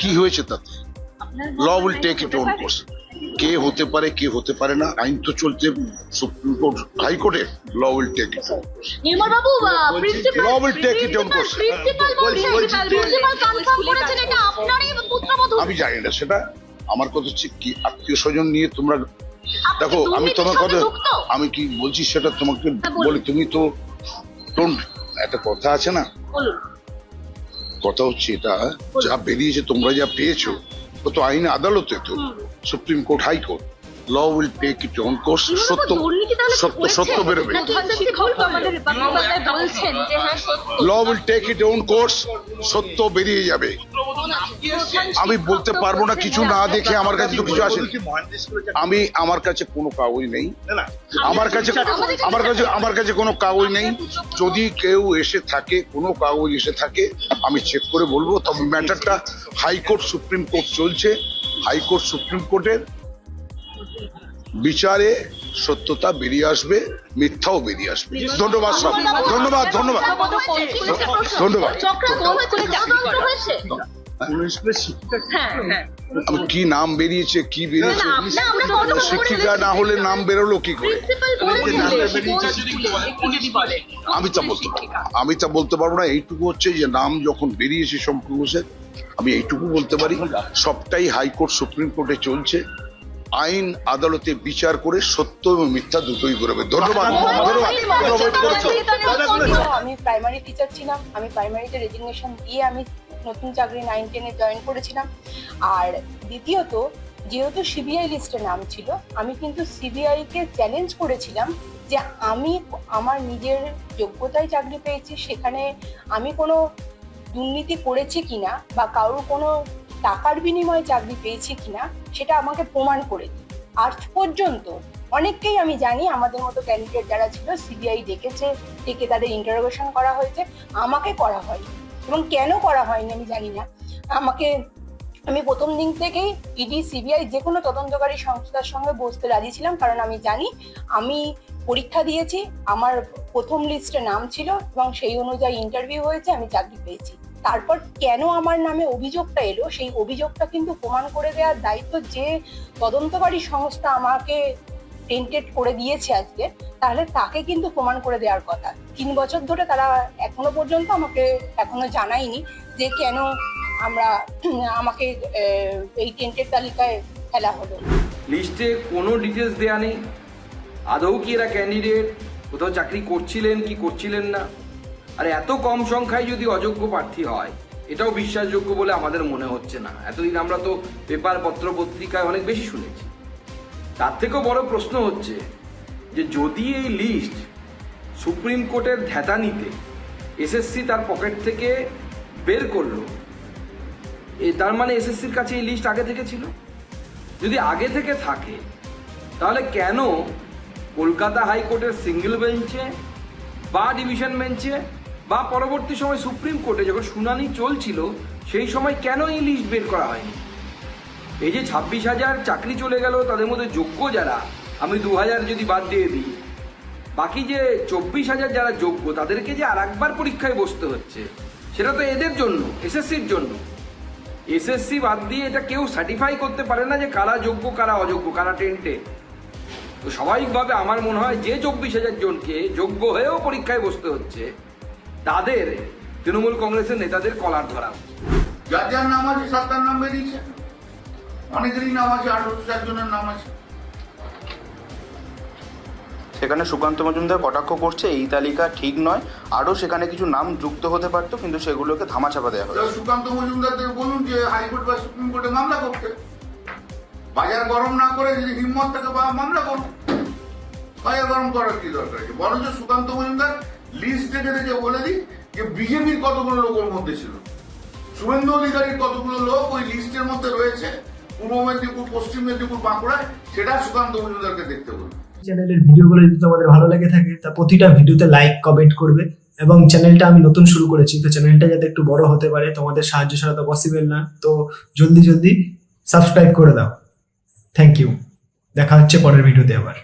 কি হয়েছে তাতে? Law will take it own course কে হতে পারে কে হতে পারে না আইন তো চলছে সুপ্রিম কোর্ট হাইকোর্টে law will take it own course Nirmal Babu principal Law will take it on course. Principal principal confirm করেছেন এটা আপনারই পুত্রবধূ। আমি জানি না সেটা। আমার কথা হচ্ছে কি আত্মীয় স্বজন নিয়ে তোমরা দেখো আমি তোমার কথা আমি কি বলছি সেটা তোমাকে হ্যাঁ, বলি তুমি তো একটা কথা আছে না? বলুন। কথা হচ্ছে এটা যা বেরিয়েছে তোমরা যা পেয়েছ ও তো আইন আদালতে তো supreme court high court. Law will take it own course সত্য সত্য সত্য বেরোবে। নাকি শিক্ষক আমাদের রিপাবলিক বলছেন যে হ্যাঁ সত্য? Law will take it own course সত্য বেরিয়ে যাবে। আমি বলতে পারব না কিছু না দেখে আমার কাছে তো কিছু আসে আমি আমার কাছে কোনো কাগজ নেই। আমার কাছে আমার কাছে আমার কাছে কোনো কাগজ নেই। যদি কেউ এসে থাকে কোনো কাগজ এসে থাকে আমি চেক করে বলব। তবে ম্যাটারটা হাইকোর্ট সুপ্রিম কোর্ট চলছে। হাইকোর্ট সুপ্রিম কোর্টের বিচারে সত্যতা বেরিয়ে আসবে মিথ্যাও বেরিয়ে আসবে। ধন্যবাদ সব। ধন্যবাদ ধন্যবাদ। ধন্যবাদ। হ্যাঁ হ্যাঁ। কি নাম বেরিয়েছে কি বেরিয়েছে? শিক্ষিকা না হলে নাম বেরোলো কি করে? আমি তা বলতে। আমি তা বলতে পারব না এইটুকু হচ্ছে যে নাম যখন বেরিয়েছে সম্পূর্ণ আমি এইটুকু বলতে পারি সবটাই হাইকোর্ট সুপ্রিম কোর্টে চলছে। আইন আদালতে বিচার করে সত্য এবং মিথ্যা দুটোই করবে। ধন্যবাদ। আমি প্রাইমারি টিচার ছিলাম, আমি প্রাইমারিতে রেজিগনেশন দিয়ে আমি নতুন চাকরি নাইন টেনে জয়েন করেছিলাম। আর দ্বিতীয়ত, যেহেতু সিবিআই লিস্টে নাম ছিল, আমি কিন্তু সিবিআইকে চ্যালেঞ্জ করেছিলাম যে আমি আমার নিজের যোগ্যতায় চাকরি পেয়েছি, সেখানে আমি কোনো দুর্নীতি করেছি কিনা বা কারোর কোনো টাকার বিনিময়ে চাকরি পেয়েছি কিনা সেটা আমাকে প্রমাণ করে দিই আজ পর্যন্ত অনেককেই আমি জানি আমাদের মতো ক্যান্ডিডেট যারা ছিল সিবিআই ডেকেছে, ডেকে তাদের ইন্টারোগেশন করা হয়েছে, আমাকে করা হয়নি। এবং কেন করা হয়নি আমি জানি না। আমাকে আমি প্রথম দিন থেকেই ইডি সিবিআই যে কোনো তদন্তকারী সংস্থার সঙ্গে বসতে রাজি ছিলাম, কারণ আমি জানি আমি পরীক্ষা দিয়েছি, আমার প্রথম লিস্টে নাম ছিল এবং সেই অনুযায়ী ইন্টারভিউ হয়েছে, আমি চাকরি পেয়েছি। তারপর কেন আমার নামে অভিযোগটা এলো? সেই অভিযোগটা কিন্তু প্রমাণ করে দেওয়ার দায়িত্ব যে তদন্তকারী সংস্থা আমাকে টেন্টেড করে দিয়েছে আজকে, তাহলে তাকে কিন্তু প্রমাণ করে দেওয়ার কথা। তিন বছর ধরে তারা এখনও পর্যন্ত আমাকে এখনও জানায়নি যে কেন আমরা, আমাকে এই টেন্টেড তালিকায় ফেলা হলো। লিস্টে কোনো ডিটেলস দেয়া নেই। আদৌ কি এরা ক্যান্ডিডেট কোথাও চাকরি করছিলেন কি করছিলেন না? আর এত কম সংখ্যায় যদি অযোগ্য প্রার্থী হয়, এটাও বিশ্বাসযোগ্য বলে আমাদের মনে হচ্ছে না। এতদিন আমরা তো পেপার, পত্র, পত্রিকায় অনেক বেশি শুনেছি। তার থেকেও বড় প্রশ্ন হচ্ছে যে যদি এই লিস্ট সুপ্রিম কোর্টের ধ্যাতানিতে এসএসসি তার পকেট থেকে বের করল, এ তার মানে এসএসসির কাছে এই লিস্ট আগে থেকে ছিল? যদি আগে থেকে থাকে, তাহলে কেন কলকাতা হাইকোর্টের সিঙ্গেল বেঞ্চে বা ডিভিশন বেঞ্চে বা পরবর্তী সময় সুপ্রিম কোর্টে যখন শুনানি চলছিল, সেই সময় কেন এই লিস্ট বের করা হয়নি? এই যে ছাব্বিশ হাজার চাকরি চলে গেল, তাদের মধ্যে যোগ্য যারা, আমি দু হাজার যদি বাদ দিয়ে দিই, বাকি যে চব্বিশ হাজার যারা যোগ্য, তাদেরকে যে আর একবার পরীক্ষায় বসতে হচ্ছে, সেটা তো এদের জন্য এসএসসির জন্য। এসএসসি বাদ দিয়ে এটা কেউ সার্টিফাই করতে পারে না যে কারা যোগ্য, কারা অযোগ্য, কারা টেন্টে তো স্বাভাবিকভাবে আমার মনে হয় যে চব্বিশ হাজার জনকে যোগ্য হয়েও পরীক্ষায় বসতে হচ্ছে তাদের তৃণমূল কংগ্রেসের নেতাদের কলার ধরা। যার যার নাম আছে সাতটার নাম বেরিয়েছে। অনেকেরই নাম আছে আঠারোশো চার জনের নাম আছে। সেখানে সুকান্ত মজুমদার কটাক্ষ করছে এই তালিকা ঠিক নয়। আরও সেখানে কিছু নাম যুক্ত হতে পারতো কিন্তু সেগুলোকে ধামাচাপা দেওয়া হয়েছে। তো সুকান্ত মজুমদারদের বলুন যে হাইকোর্ট বা সুপ্রিম কোর্টে মামলা করতে বাজার গরম না করে যদি হিম্মত থাকে বা মামলা করুন বাজার গরম করার কি দরকার আছে? বরঞ্চ সুকান্ত মজুমদার লিস্ট থেকে থেকে বলে দিই, যে বিজেপির কতগুলো লোকের মধ্যে ছিল? শুভেন্দু অধিকারীর কতগুলো লোক ওই লিস্টের মধ্যে রয়েছে? পূর্ব মেদিনীপুর, পশ্চিম মেদিনীপুর, বাঁকুড়ায়? সেটা সুকান্ত মজুমদারকে দেখতে বলুন। চ্যানেলের ভিডিওগুলো যদি তোমাদের ভালো লেগে থাকে, তা প্রতিটা ভিডিওতে লাইক কমেন্ট করবে এবং চ্যানেলটা আমি নতুন শুরু করেছি, তো চ্যানেলটা যাতে একটু বড় হতে পারে, তোমাদের সাহায্য ছাড়া তো পসিবল না। তো জলদি জলদি সাবস্ক্রাইব করে দাও। থ্যাংক ইউ দেখা হচ্ছে পরের ভিডিওতে আবার।